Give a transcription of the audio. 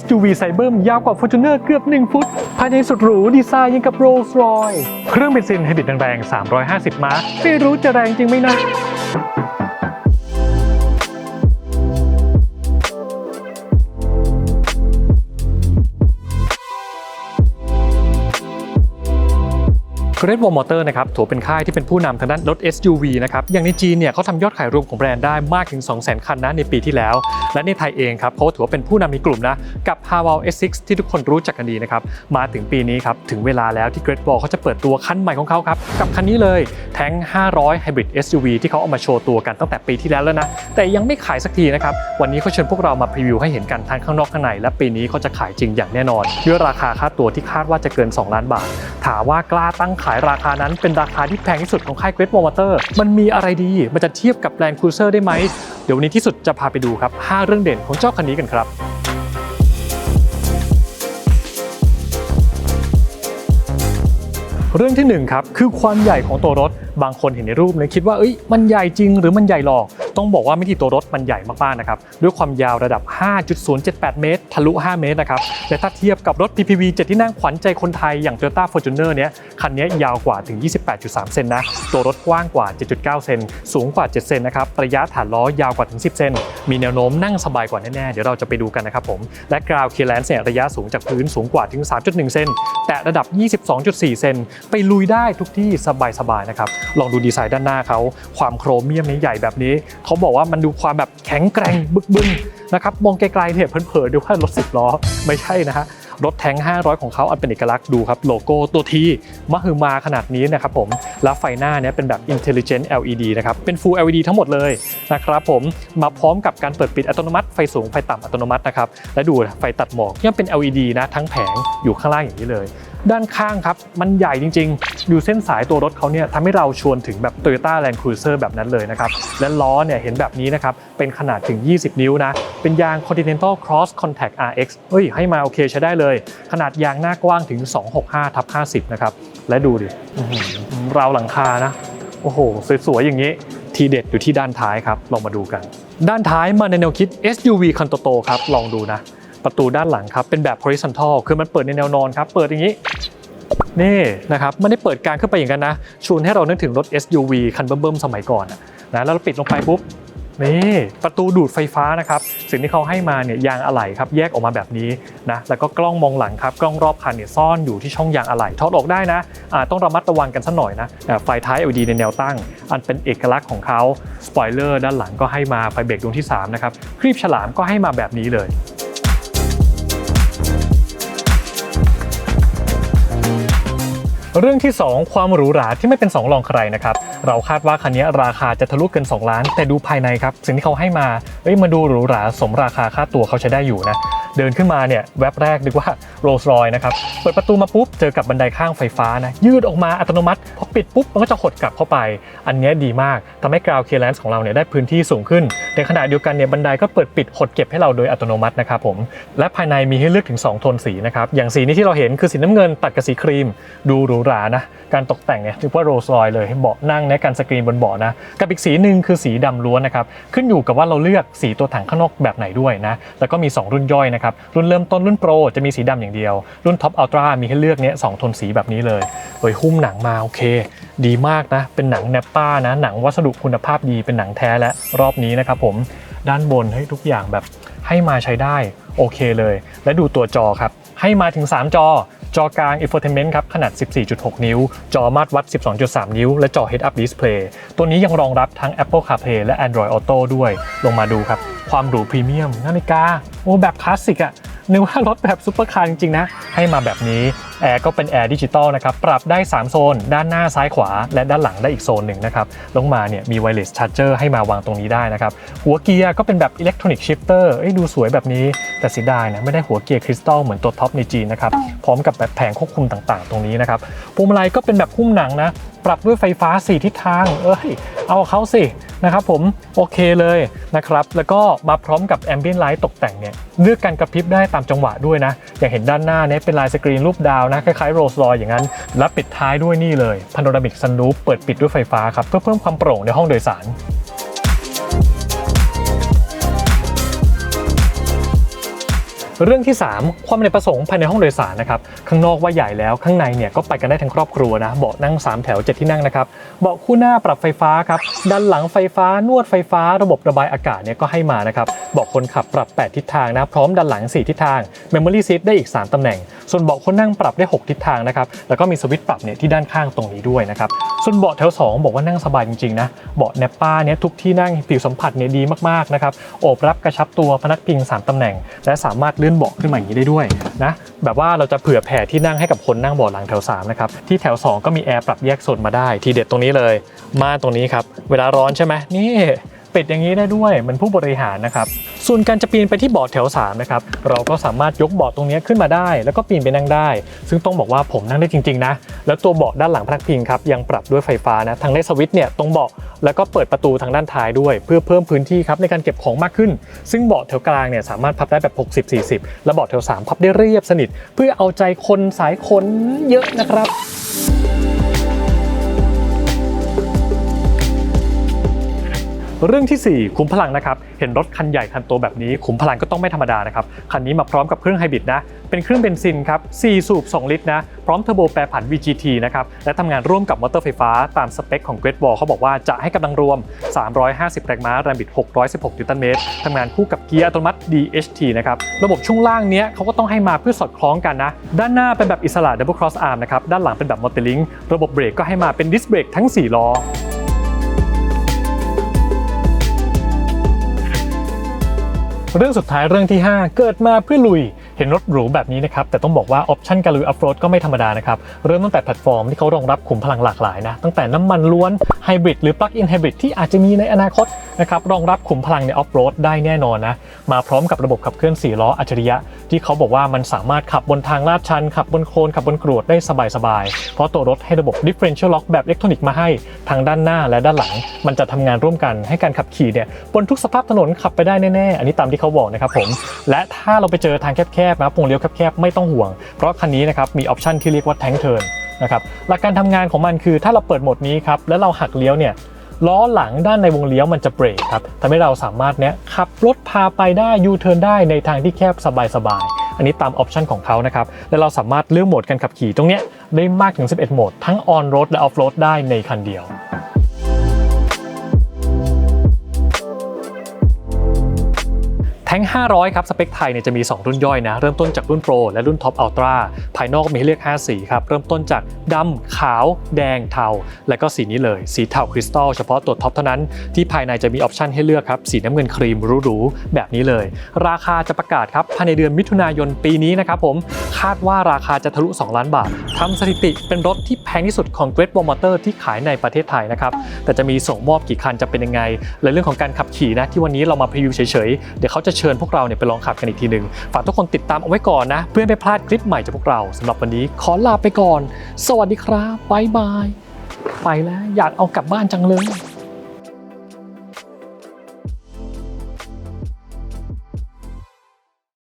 SUV ไซเบิร์มยาวกว่า Fortuner เกือบ 1 ฟุต ภายในสุดหรู ดีไซน์ยังกับ Rolls Royce เครื่องเบนซินไฮบริดแรงๆ 350 ม้า ไม่รู้จะแรงจริงไหมนะ g r e a t Wall Motor นะครับถือเป็นค่ายที่เป็นผู้นำทางด้านรถ SUV นะครับอย่างในจีนเนี่ยเขาทำยอดขายรวมของแบรนด์ได้มากถึง 200,000 คันนะในปีที่แล้ว และในไทยเองครับเขาถือว่าเป็นผู้นำในกลุ่มนะกับ h a w a l S6 ที่ทุกคนรู้จักกันดีนะครับมาถึงปีนี้ครับถึงเวลาแล้วที่ Great Wall เขาจะเปิดตัวคันใหม่ของเขาครับกับคันนี้เลยแท้ง 500 Hybrid SUV ที่เขาเอามาโชว์ตัวกันตั้งแต่ปีที่แล้วแล้วนะแต่ยังไม่ขายสักทีนะครับวันนี้เขาเชิญพวกเรามาพรีวิวให้เห็นกันทั้งข้างนอกข้างในและปีนี้เขาจะขายจริงอย่างแน่นอนด้วยราคาค่าตัวที่คาดว่าจะเกิน 2 ล้านบาท ถามว่ากล้าตั้งขายราคานั้นเป็นราคาที่แพงที่สุดของค่ายเกรดวอลเตอร์มันมีอะไรดี มันจะเทียบกับแลนด์ครูเซอร์ได้ไหม เดี๋ยววันนี้ที่สุดจะพาไปดูครับ 5 เรื่องเด่นของเจ้าคันนี้กันครับ เรื่องที่หนึ่งครับคือความใหญ่ของตัวรถ บางคนเห็นในรูปเนี่ยคิดว่าเอ้ยมันใหญ่จริงหรือมันใหญ่หลอก ต้องบอกว่าไม่ที่ตัวรถมันใหญ่มากๆนะครับด้วยความยาวระดับ 5.078 เมตร ทะลุ 5 เมตรนะครับและถ้าเทียบกับรถ PPV 7 ที่นั่งขวัญใจคนไทยอย่าง Toyota Fortuner เนี้ยคันนี้ยาวกว่าถึง 28.3 เซนนะตัวรถกว้างกว่า 7.9 เซนสูงกว่า 7 เซนนะครับระยะฐานล้อยาวกว่าถึง 10 เซนมีแนวโน้มนั่งสบายกว่าแน่ๆเดี๋ยวเราจะไปดูกันนะครับผมและ ground clearance เนี่ยระยะสูงจากพื้นสูงกว่าถึง 3.1 เซนแต่ระดับ 22.4 เซนไปลุยได้ทุกที่สบายๆนะครับ ลองดูดีไซน์ด้านหน้าเขา ความโครเมียมนี้ใหญ่แบบนี้ เขาบอกว่ามันดูความแบบแข็งแกร่งบึกบึนนะครับมองไกลๆเนี่ยเผลอๆดูว่ารถ10ล้อไม่ใช่นะฮะรถแทง500 ของเขาอันเป็นเอกลักษณ์ดูครับ โลโก้ตัวทีมหึมาขนาดนี้นะครับผม แล้วไฟหน้าเนี่ยเป็นแบบ Intelligent LED นะครับ เป็น Full LED ทั้งหมดเลยนะครับผม มาพร้อมกับการเปิดปิดอัตโนมัติ ไฟสูง ไฟต่ำอัตโนมัตินะครับ และดูไฟตัดหมอกยังเป็น LED นะทั้งแผงอยู่ข้างล่างอย่างนี้เลย ด้านข้างครับ มันใหญ่จริงๆ ดูเส้นสายตัวรถเขาเนี่ยทำให้เราชวนถึงแบบ Toyota Land Cruiser แบบนั้นเลยนะครับ และล้อเนี่ยเห็นแบบนี้นะครับ เป็นขนาดถึง 20 นิ้วนะ เป็นยาง Continental Cross Contact RX เฮ้ย ให้มาโอเคใช้ได้เลย ขนาดยางหน้ากว้างถึง 265ทับ50 นะครับ และดูดิราวหลังคานะ โอ้โห สวยๆ อย่างนี้ ทีเด็ดอยู่ที่ด้านท้ายครับ ลองมาดูกัน ด้านท้ายมาในแนวคิด SUV คันโตๆครับ ลองดูนะ ประตูด้านหลังครับเป็นแบบ horizontal คือมันเปิดในแนวนอนครับเปิดอย่างนี้นี่นะครับไม่ได้เปิดกลางขึ้นไปอย่างนั้นนะชวนให้เรานึกถึงรถ SUV คันเบิ่มๆสมัยก่อนนะแล้วเราปิดลงไปปุ๊บนี่ประตูดูดไฟฟ้านะครับสิ่งที่เขาให้มาเนี่ยยางอะไหล่ครับแยกออกมาแบบนี้นะแล้วก็กล้องมองหลังครับกล้องรอบคันเนี่ยซ่อนอยู่ที่ช่องยางอะไหล่ถอดออกได้นะอ่าต้องระมัดระวังกันสักหน่อยนะอ่ไฟท้าย LED ในแนวตั้ง อันเป็นเอกลักษณ์ของเขาสปอยเลอร์ด้านหลังก็ให้มาไฟเบรกดวงที่สามนะครับครีบฉลามก็ให้มาแบบนี้เลย เรื่องที่ 2 ความหรูหราที่ไม่เป็น 2 รองใครนะครับ เราคาดว่าคันนี้ราคาจะทะลุเกิน 2 ล้าน แต่ดูภายในครับ สิ่งที่เขาให้มาเอ้ยมาดูหรูหราสมราคาค่าตัวเขาใช้ได้อยู่นะ เดินขึ้นมาเนี่ยแว็บแรกนึกว่าโรลส์รอยนะครับ เปิดประตูมาปุ๊บ เจอกับบันไดข้างไฟฟ้านะยืดออกมาอัตโนมัติ พอปิดปุ๊บ มันก็จะหดกลับเข้าไป อันนี้ดีมากทำให้กราวเคลียร์แลนซ์ของเราเนี่ยได้พื้นที่สูงขึ้น ในขณะเดียวกันเนี่ยบันไดก็เปิดปิดหดเก็บให้เราโดยอัตโนมัตินะครับผมและภายในมีให้เลือกถึง 2 โทนสีนะครับอย่างสีนี้ที่เราเห็นคือสีน้ำเงินตัดกับสีครีม ดูหรูหรานะการตกแต่งเนี่ยถือว่าโรลส์รอยเลยเบาะนั่งเนี่ยการสกรีนบนเบาะนะกับอีกสีหนึ่งคือสีดำล้วนนะครับขึ้นอยู่กับว่าเราเลือกสีตัวถังข้างนอกแบบไหนด้วยนะแล้วก็มี 2 รุ่นย่อยนะครับรุ่นเริ่มต้นรุ่นโปรจะมีสีดำอย่างเดียว รุ่นท็อปอัลตร้ามีให้เลือกเนี้ยสองโทนสีแบบนี้เลยโดยหุ้มหนังมาโอเค ดีมากนะ เป็นหนังแนปป้านะหนังวัสดุคุณภาพดีเป็นหนังแท้และรอบนี้นะครับผมด้านบนให้ทุกอย่างแบบให้มาใช้ได้โอเคเลย และดูตัวจอครับให้มาถึง 3 จอ จอกลาง infotainment ครับขนาด 14.6 นิ้ว จอมาตรวัด 12.3 นิ้ว และจอ head up display ตัวนี้ยังรองรับทั้ง Apple CarPlay และ Android Auto ด้วย ลงมาดูครับ ความหรูพรีเมียม นาฬิกา โอ้แบบคลาสสิกอะนึกว่ารถแบบซุปเปอร์คาร์จริงๆนะ ให้มาแบบนี้ แอร์ก็เป็นแอร์ดิจิตอลนะครับ ปรับได้ 3 โซน ด้านหน้าซ้ายขวา และด้านหลังได้อีกโซนหนึ่งนะครับ ลงมาเนี่ยมีไวเลสชาร์จเจอร์ให้มาวางตรงนี้ได้นะครับ หัวเกียร์ก็เป็นแบบ electronic shifter เอ้ยดูสวยแบบนี้ แต่เสียดายนะไม่ได้หัวเกียร์คริสตัลเหมือนตัวท็อปในจีนนะครับ พร้อมกับแบบแผงควบคุมต่างๆ ตรงนี้นะครับพวงมาลัยก็เป็นแบบหุ้มหนังนะ ปรับด้วยไฟฟ้า 4 ทิศทาง เอ้ย เอาเขาสินะครับผมโอเคเลยนะครับ แล้วก็มาพร้อมกับแอมเบียนไลท์ตกแต่งเนี่ยเลือกการกระพริบได้ตามจังหวะด้วยนะ อย่างเห็นด้านหน้าเนี่ยเป็นลายสกรีนรูปดาวนะ คล้ายๆโรลส์รอยอย่างนั้น และปิดท้ายด้วยนี่เลยพาโนรามิกซันรูฟเปิดปิดด้วยไฟฟ้าครับ เพื่อเพิ่มความโปร่งในห้องโดยสาร เรื่องที่ 3 ความอเนประสงค์ภายในห้องโดยสารนะครับข้างนอกว่าใหญ่แล้วข้างในเนี่ยก็ไปกันได้ทั้งครอบครัวนะเบาะนั่ง 3 แถว 7 ที่นั่งนะครับเบาะคู่หน้าปรับไฟฟ้าครับด้านหลังไฟฟ้านวดไฟฟ้าระบบระบายอากาศเนี่ยก็ให้มานะครับเบาะคนขับปรับ 8 ทิศทางนะพร้อมด้านหลัง 4 ทิศทาง Memory Seat ได้อีก 3ตำแหน่ง ส่วนเบาะคนนั่งปรับได้ 6 ทิศทางนะครับแล้วก็มีสวิตช์ปรับเนี่ยที่ด้านข้างตรงนี้ด้วยนะครับส่วนเบาะแถว 2 บอกว่านั่งสบายจริงๆนะเบาะแนปป้าเนี่ยทุกที่นั่งผิวสัมผัสเนี่ยดีมากๆนะครับโอบรับกระชับตัวพนักพิง 3ตำแหน่ง และสามารถเลื่อนเบาะขึ้นมาอย่างนี้ได้ด้วยนะแบบว่าเราจะเผื่อแผ่ที่นั่งให้กับคนนั่งเบาะหลังแถว3นะครับที่แถว 2 ก็มีแอร์ปรับแยกโซนมาได้ ทีเด็ดตรงนี้เลย มาตรงนี้ครับ เวลาร้อนใช่ไหมนี่ ปิดอย่างนี้ได้ด้วยเหมือนผู้บริหารนะครับ ส่วนการจะปีนไปที่เบาะแถว3นะครับเราก็สามารถยกเบาะตรงนี้ขึ้นมาได้ แล้วก็ปีนไปนั่งได้ ซึ่งต้องบอกว่าผมนั่งได้จริงๆนะแล้วตัวเบาะด้านหลังพนักพิงครับยังปรับด้วยไฟฟ้านะทางได้สวิตช์เนี่ยตรงเบาะแล้วก็เปิดประตูทางด้านท้ายด้วย เพื่อเพิ่มพื้นที่ครับในการเก็บของมากขึ้น ซึ่งเบาะแถวกลางเนี่ยสามารถพับได้แบบ 60-40 และเบาะแถว3พับได้เรียบสนิท เพื่อเอาใจคนสายขนเยอะนะครับ เรื่องทีสี่4ขุมพลังนะครับ เห็นรถคันใหญ่คันโตแบบนี้ขุมพลังก็ต้องไม่ธรรมดานะครับ คันนี้มาพร้อมกับเครื่องไฮบริดนะ เป็นเครื่องเบนซินครับ 4 สูบ 2 ลิตรนะ พร้อมเทอร์โบแปรผัน VGT นะครับ และทำงานร่วมกับมอเตอร์ไฟฟ้าตามสเปคของ Great Wall เขาบอกว่าจะให้กำลังรวม 350 แรงม้าแรงบิด 616 นิวตันเมตรทำงานคู่กับเกียร์อัตโนมัติ DHT นะครับ ระบบช่วงล่างเนี้ยเขาก็ต้องให้มาเพื่อสอดคล้องกันนะ ด้านหน้าเป็นแบบอิสระ Double Cross Arm นะครับ ด้านหลังเป็นแบบ Multilink ระบบเบรกก็ให้มาเป็นดิสเบรกทั้ง 4 ล้อ เรื่องสุดท้ายเรื่องที่ 5 เกิดมาเพื่อลุย เห็นรถหรูแบบนี้นะครับ แต่ต้องบอกว่าออปชั่นการลุยออฟโรดก็ไม่ธรรมดานะครับ เริ่มตั้งแต่แพลตฟอร์มที่เขารองรับขุมพลังหลากหลายนะ ตั้งแต่น้ำมันล้วนไฮบริดหรือปลั๊กอินไฮบริดที่อาจจะมีในอนาคตนะครับรองรับขุมพลังในออฟโรดได้แน่นอนนะมาพร้อมกับระบบขับเคลื่อน4ล้ออัจฉริยะ ที่เขาบอกว่ามันสามารถขับบนทางลาดชัน ขับบนโคลนขับบนกรวดได้สบายๆ เพราะตัวรถให้ระบบ differential lock แบบอิเล็กทรอนิกส์มาให้ทั้งด้านหน้าและด้านหลัง มันจะทำงานร่วมกันให้การขับขี่เนี่ยบนทุกสภาพถนนขับไปได้แน่ๆ อันนี้ตามที่เขาบอกนะครับผม และถ้าเราไปเจอทางแคบๆนะวงเลี้ยวแคบๆไม่ต้องห่วง เพราะคันนี้นะครับมีออปชันที่เรียกว่า tank turn นะครับหลักการทำงานของมันคือถ้าเราเปิดโหมดนี้ครับแล้วเราหักเลี้ยวเนี่ย ล้อหลังด้านในวงเลี้ยวมันจะเบรกครับทำให้เราสามารถเนี้ยขับรถพาไปได้ยูเทิร์นได้ในทางที่แคบสบายๆ อันนี้ตามออปชันของเขานะครับ และเราสามารถเลือกโหมดการขับขี่ตรงเนี้ยได้มากถึง 11 โหมด ทั้งออนโรดและออฟโรดได้ในคันเดียว ทง500 ครับ สเปคไทยเนี่ยจะมี 2 รุ่นย่อยนะ เริ่มต้นจากรุ่นโปรและรุ่นท็อปอัลตร้าภายนอกมีให้เลือก 5 สีครับ เริ่มต้นจากดำขาว แดงเทา และก็สีนี้เลย สีเทาคริสตัลเฉพาะตัวท็อปเท่านั้น ที่ภายในจะมีออปชันให้เลือกครับ สีน้ำเงินครีมหรูๆแบบนี้เลย ราคาจะประกาศครับภายในเดือนมิถุนายนปีนี้นะครับผมคาดว่าราคาจะทะลุ 2 ล้านบาททำสถิติเป็นรถที่แพงที่สุดของ Great Wall Motor ที่ขายในประเทศไทยนะครับแต่จะมีส่งมอบกี่คันจะเป็นยังไงและเรื่องของการขับขี่นะที่วันนี้เรามาพรีวิวเฉยๆเดี๋ยวเขาจะชิญพวกเราเนี่ยไปลองขับกันอีกทีหนึ่งฝากทุกคนติดตามเอาไว้ก่อนนะ เพื่อไม่พลาดคลิปใหม่จากพวกเราสำหรับวันนี้ขอลาไปก่อน สวัสดีครับบ๊ายบาย ไปแล้วอยากเอากลับบ้านจังเลย